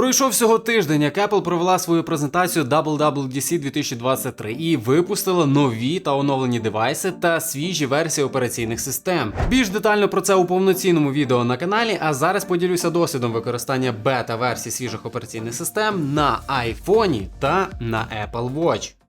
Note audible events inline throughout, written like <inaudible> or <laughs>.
Пройшов всього тиждень, як Apple провела свою презентацію WWDC 2023 і випустила нові та оновлені девайси та свіжі версії операційних систем. Більш детально про це у повноцінному відео на каналі. А зараз поділюся досвідом використання бета-версій свіжих операційних систем на iPhone та на Apple Watch.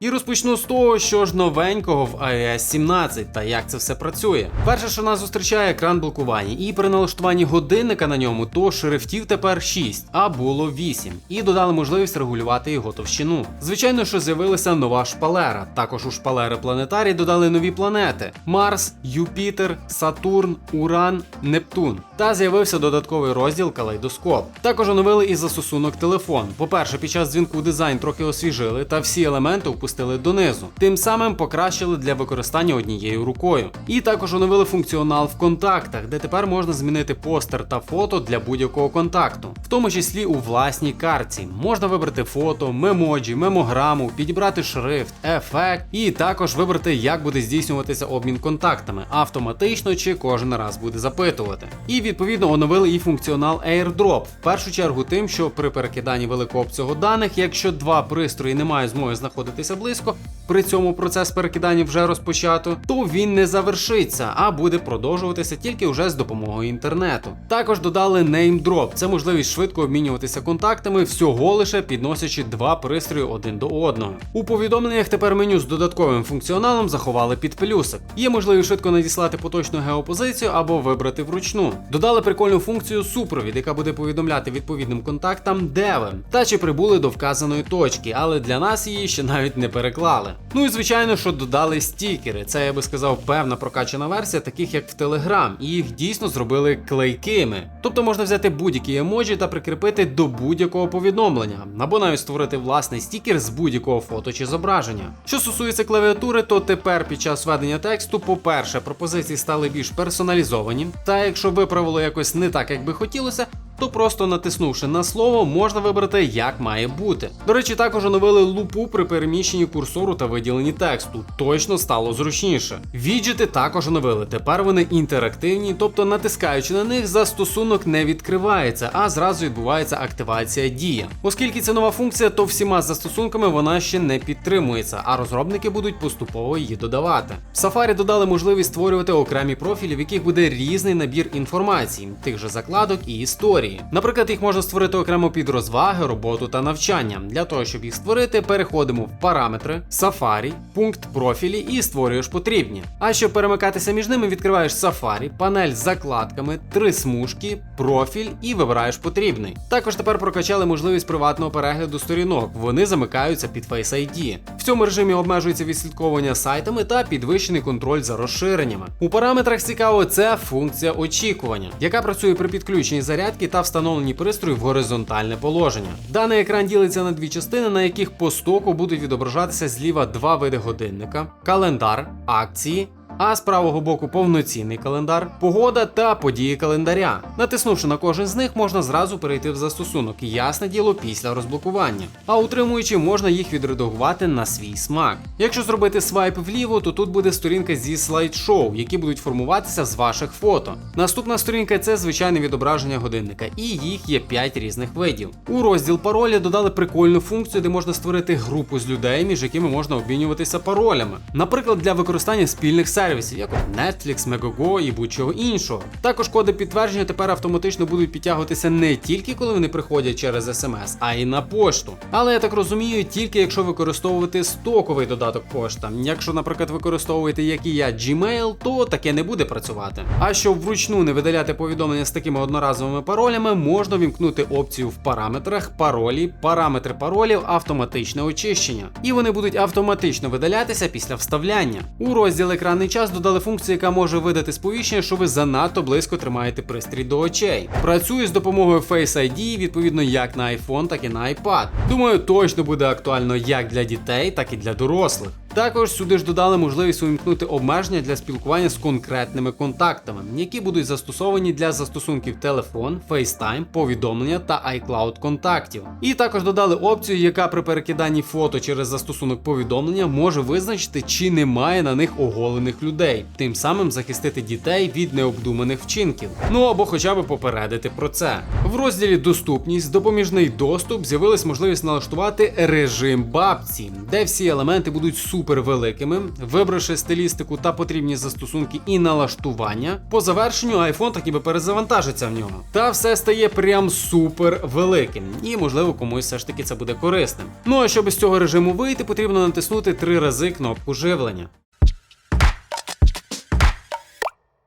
І розпочну з того, що ж новенького в iOS 17 та як це все працює. Перше, що нас зустрічає екран блокування, і при налаштуванні годинника на ньому, то шрифтів тепер 6, а було 8, і додали можливість регулювати його товщину. Звичайно, що з'явилася нова шпалера. Також у шпалери планетарій додали нові планети: Марс, Юпітер, Сатурн, Уран, Нептун. Та з'явився додатковий розділ калейдоскоп. Також оновили і застосунок телефон. По-перше, під час дзвінку дизайн трохи освіжили та всі елементи опустили донизу. Тим самим покращили для використання однією рукою. І також оновили функціонал в контактах, де тепер можна змінити постер та фото для будь-якого контакту, в тому числі у власній картці. Можна вибрати фото, мемоджі, мемограму, підібрати шрифт, ефект, і також вибрати, як буде здійснюватися обмін контактами, автоматично чи кожен раз буде запитувати. І відповідно оновили і функціонал AirDrop. В першу чергу тим, що при перекиданні великого обсягу даних, якщо два пристрої не мають змоги знаходитися близько, при цьому процес перекидання вже розпочато, то він не завершиться, а буде продовжуватися тільки вже з допомогою інтернету. Також додали Drop. це можливість швидко обмінюватися контактами, всього лише підносячи два пристрої один до одного. У повідомленнях тепер меню з додатковим функціоналом заховали під плюсик. Є можливість швидко надіслати поточну геопозицію або вибрати вручну. Додали прикольну функцію супровід, яка буде повідомляти відповідним контактам, де ви, та чи прибули до вказаної точки, але для нас її ще навіть не переклали. Ну і звичайно, що додали стікери. Це я би сказав певна прокачана версія, таких як в Telegram, і їх дійсно зробили клейкими. Тобто можна взяти будь-які емоджі та прикріпити до будь-якого повідомлення, або навіть створити власний стікер з будь-якого фото чи зображення. Що стосується клавіатури, то тепер під час введення тексту, по-перше, пропозиції стали більш персоналізовані, та якщо виправило якось не так, як би хотілося, то просто натиснувши на слово, можна вибрати, як має бути. До речі, також оновили лупу при переміщенні курсору та виділенні тексту. Точно стало зручніше. Віджити також оновили. Тепер вони інтерактивні, тобто натискаючи на них, застосунок не відкривається, а зразу відбувається активація дія. Оскільки це нова функція, то всіма застосунками вона ще не підтримується, а розробники будуть поступово її додавати. В Safari додали можливість створювати окремі профілі, в яких буде різний набір інформації, тих же закладок і історії. Наприклад, їх можна створити окремо під розваги, роботу та навчання. Для того, щоб їх створити, переходимо в параметри, Safari, пункт профілі і створюєш потрібні. А щоб перемикатися між ними, відкриваєш Safari, панель з закладками, три смужки, профіль і вибираєш потрібний. Також тепер прокачали можливість приватного перегляду сторінок. Вони замикаються під Face ID. Цьому режимі обмежується відслідковування сайтами та підвищений контроль за розширеннями. У параметрах цікаво, це функція очікування, яка працює при підключенні зарядки та встановленні пристрою в горизонтальне положення. Даний екран ділиться на дві частини, на яких по стоку будуть відображатися зліва два види годинника: календар, акції. А з правого боку повноцінний календар, погода та події календаря. Натиснувши на кожен з них, можна зразу перейти в застосунок, ясне діло після розблокування. А утримуючи, можна їх відредагувати на свій смак. Якщо зробити свайп вліво, то тут буде сторінка зі слайд-шоу, які будуть формуватися з ваших фото. Наступна сторінка це звичайне відображення годинника, і їх є 5 різних видів. У розділ паролі додали прикольну функцію, де можна створити групу з людей, між якими можна обмінюватися паролями. Наприклад, для використання спільних сервісів, як от Netflix, Megogo і будь-чого іншого. Також коди підтвердження тепер автоматично будуть підтягуватися не тільки коли вони приходять через SMS, а й на пошту. Але я так розумію, тільки якщо використовувати стоковий додаток пошта. Якщо, наприклад, використовуєте як і я Gmail, то таке не буде працювати. А щоб вручну не видаляти повідомлення з такими одноразовими паролями, можна вімкнути опцію в параметрах паролі, параметри паролів, автоматичне очищення. І вони будуть автоматично видалятися після вставляння. У розділ екранний час додали функцію, яка може видати сповіщення, що ви занадто близько тримаєте пристрій до очей. Працює з допомогою Face ID, відповідно як на iPhone, так і на iPad. Думаю, точно буде актуально як для дітей, так і для дорослих. Також сюди ж додали можливість увімкнути обмеження для спілкування з конкретними контактами, які будуть застосовані для застосунків телефон, FaceTime, повідомлення та iCloud контактів. І також додали опцію, яка при перекиданні фото через застосунок повідомлення може визначити, чи немає на них оголених людей, тим самим захистити дітей від необдуманих вчинків. Ну або хоча б попередити про це. В розділі Доступність, допоміжний доступ з'явилась можливість налаштувати режим бабці, де всі елементи будуть супер великими, вибравши стилістику та потрібні застосунки і налаштування. По завершенню iPhone так ніби перезавантажиться в нього. Та все стає прям супер великим, і можливо комусь все ж таки це буде корисним. Ну а щоб з цього режиму вийти, потрібно натиснути три рази кнопку живлення.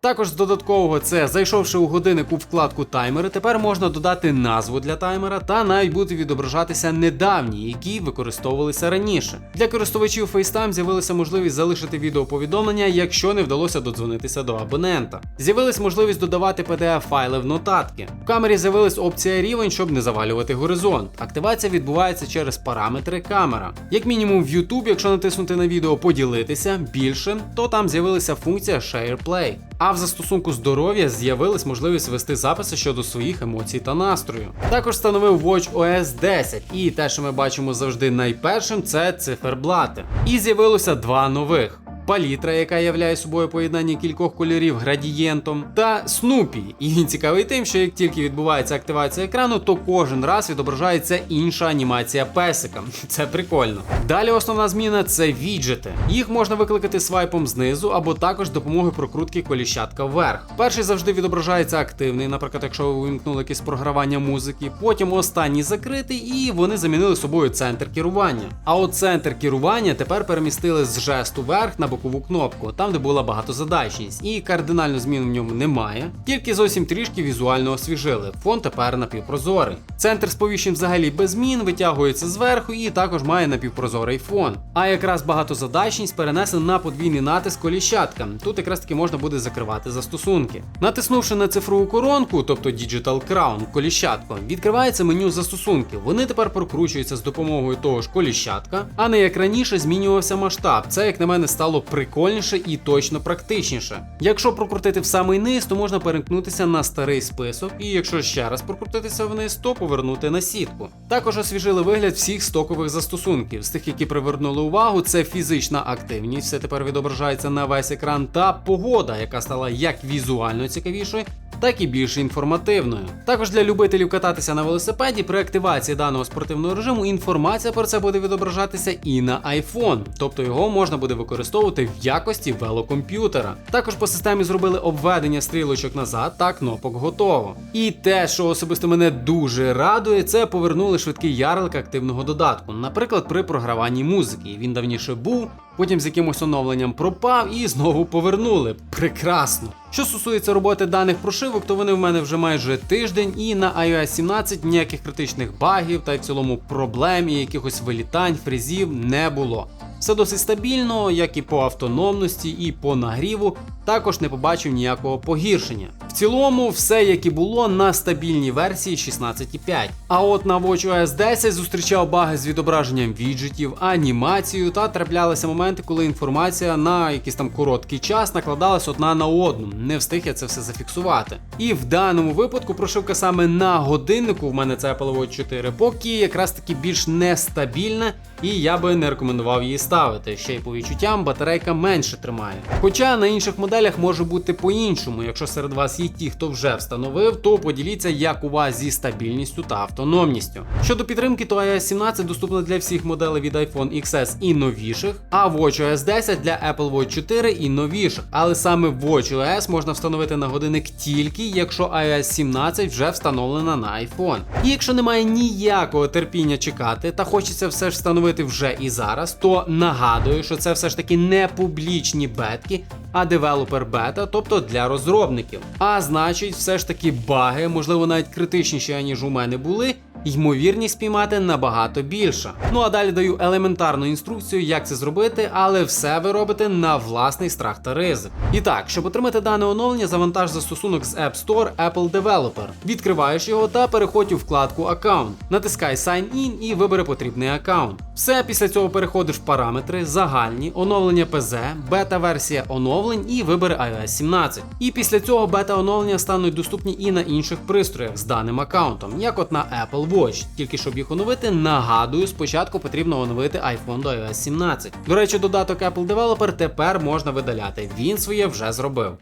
Також з додаткового це, зайшовши у годинник у вкладку таймери, тепер можна додати назву для таймера та навіть будуть відображатися недавні, які використовувалися раніше. Для користувачів FaceTime з'явилася можливість залишити відеоповідомлення, якщо не вдалося додзвонитися до абонента. З'явилась можливість додавати PDF-файли в нотатки. В камері з'явилась опція рівень, щоб не завалювати горизонт. Активація відбувається через параметри камера. Як мінімум в YouTube, якщо натиснути на відео поділитися більше, то там з'явилася функція Share Play. А в застосунку здоров'я з'явилась можливість вести записи щодо своїх емоцій та настрою. Також встановив Watch OS 10, і те, що ми бачимо завжди найпершим, це циферблати. І з'явилося два нових. Палітра, яка являє собою поєднання кількох кольорів градієнтом, та Снупі. І він цікавий тим, що як тільки відбувається активація екрану, то кожен раз відображається інша анімація песика. <laughs> Це прикольно. Далі основна зміна це віджити. Їх можна викликати свайпом знизу або також допомогою прокрутки коліщатка вверх. Перший завжди відображається активний, наприклад, якщо ви увімкнули якесь програвання музики. Потім останній закритий, і вони замінили собою центр керування. А от центр керування тепер перемістили з жесту вверх на бокову кнопку, там де була багатозадачність, і кардинально змін в ньому немає, тільки зовсім трішки візуально освіжили. Фон тепер напівпрозорий. Центр сповіщень взагалі без змін, витягується зверху і також має напівпрозорий фон. А якраз багатозадачність перенесена на подвійний натиск коліщатка. Тут якраз таки можна буде закривати застосунки. Натиснувши на цифрову коронку, тобто Digital Crown, коліщатко, відкривається меню застосунків. Вони тепер прокручуються з допомогою того ж коліщатка, а не як раніше змінювався масштаб. Це, як на мене, стало прикольніше і точно практичніше. Якщо прокрутити в самий низ, то можна перемкнутися на старий список, і якщо ще раз прокрутитися вниз, то повернути на сітку. Також освіжили вигляд всіх стокових застосунків. З тих, які привернули увагу, це фізична активність, все тепер відображається на весь екран, та погода, яка стала як візуально цікавішою, так і більш інформативною. Також для любителів кататися на велосипеді при активації даного спортивного режиму інформація про це буде відображатися і на iPhone, тобто його можна буде використовувати в якості велокомп'ютера. Також по системі зробили обведення стрілочок назад та кнопок готово. І те, що особисто мене дуже радує, це повернули швидкий ярлик активного додатку, наприклад, при програванні музики. Він давніше був. Потім з якимось оновленням пропав і знову повернули. Прекрасно. Що стосується роботи даних прошивок, то вони в мене вже майже тиждень, і на iOS 17 ніяких критичних багів та й в цілому проблем і якихось вилітань, фрізів не було. Все досить стабільно, як і по автономності, і по нагріву. Також не побачив ніякого погіршення. В цілому, все як і було на стабільній версії 16.5. А от на WatchOS 10 зустрічав баги з відображенням віджитів, анімацією та траплялися моменти, коли інформація на якийсь там короткий час накладалась одна на одну. Не встиг я це все зафіксувати. І в даному випадку прошивка саме на годиннику, в мене це Apple Watch 4, поки якраз таки більш нестабільна, і я би не рекомендував її ставити. Ще й по відчуттям батарейка менше тримає. Хоча на інших моделях може бути по-іншому. Якщо серед вас є ті, хто вже встановив, то поділіться, як у вас зі стабільністю та автономністю. Щодо підтримки, то iOS 17 доступна для всіх моделей від iPhone XS і новіших, а WatchOS 10 для Apple Watch 4 і новіших. Але саме WatchOS можна встановити на годинник тільки, якщо iOS 17 вже встановлена на iPhone. І якщо немає ніякого терпіння чекати та хочеться все ж встановити вже і зараз, то нагадую, що це все ж таки не публічні бетки, а девелопер бета, тобто для розробників. А значить, все ж таки баги, можливо, навіть критичніші, аніж у мене були. Ймовірність спіймати набагато більша. Ну а далі даю елементарну інструкцію, як це зробити, але все ви робите на власний страх та ризик. І так, щоб отримати дане оновлення, завантаж застосунок з App Store Apple Developer. Відкриваєш його та переходь у вкладку Аккаунт. Натискай Sign In і вибери потрібний аккаунт. Все, після цього переходиш в параметри, загальні, оновлення ПЗ, бета-версія оновлень і вибери iOS 17. І після цього бета-оновлення стануть доступні і на інших пристроях з даним аккаунтом, як от на Apple Watch. Тільки щоб їх оновити, нагадую, спочатку потрібно оновити iPhone до iOS 17. До речі, додаток Apple Developer тепер можна видаляти. Він своє вже зробив.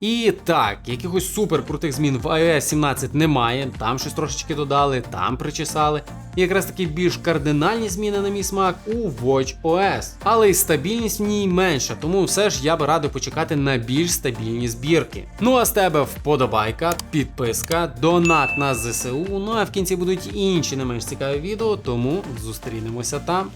І так, якихось супер крутих змін в iOS 17 немає. Там щось трошечки додали, там причесали. І якраз такі більш кардинальні зміни на мій смак у Watch OS. Але й стабільність в ній менша, тому все ж я би радив почекати на більш стабільні збірки. Ну а з тебе вподобайка, підписка, донат на ЗСУ. Ну а в кінці будуть інші не менш цікаві відео, тому зустрінемося там.